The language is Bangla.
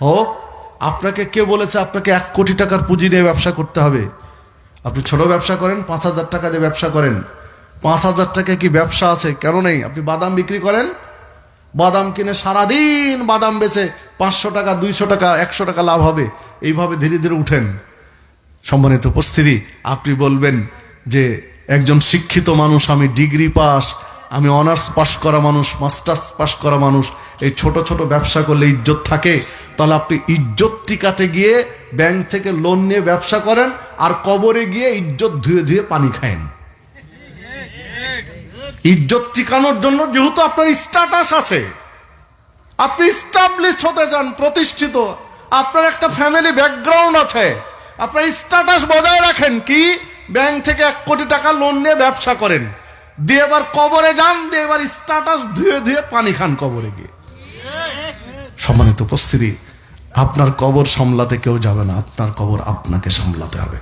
ও, আপনাকে কে বলেছে আপনাকে এক কোটি টাকার পুঁজি দিয়ে ব্যবসা করতে হবে? আপনি ছোট ব্যবসা করেন, পাঁচ হাজার টাকা দিয়ে ব্যবসা করেন। পাঁচ হাজার টাকা কি ব্যবসা আছে? কেন নেই? আপনি বাদাম বিক্রি করেন, বাদাম কিনে সারাদিন বাদাম বেচে পাঁচশো টাকা, দুইশো টাকা, একশো টাকা লাভ হবে। এইভাবে ধীরে ধীরে উঠেন। সম্মানিত উপস্থিতি, আপনি বলবেন যে একজন শিক্ষিত মানুষ, আমি ডিগ্রি পাস আমি অনার্স পাশ করা মানুষ, মাস্টার্স পাশ করা মানুষ, এই ছোট ছোট ব্যবসা করলে ইজ্জত থাকে। তাহলে আপনি ইজ্জত টিকাতে গিয়ে ব্যাংক থেকে লোন নিয়ে ব্যবসা করেন আর কবরে গিয়ে ইজ্জত ধুয়ে ধুয়ে পানি খায়েন। ইজ্জত টিকানোর জন্য যেহেতু আপনার স্ট্যাটাস আছে, আপনি স্টাবলিশ হতে চান, প্রতিষ্ঠিত, আপনার একটা ফ্যামিলি ব্যাকগ্রাউন্ড আছে, আপনার স্ট্যাটাস বজায় রাখেন কি, ব্যাংক থেকে এক কোটি টাকা লোন নিয়ে ব্যবসা করেন। দিয়ে এবার কবরে যান, দিয়ে এবার স্ট্যাটাস ধুয়ে ধুয়ে পানি খান কবরে গিয়ে। সম্মানিত উপস্থিতি, আপনার কবর সামলাতে কেউ যাবে না, আপনার কবর আপনাকে সামলাতে হবে।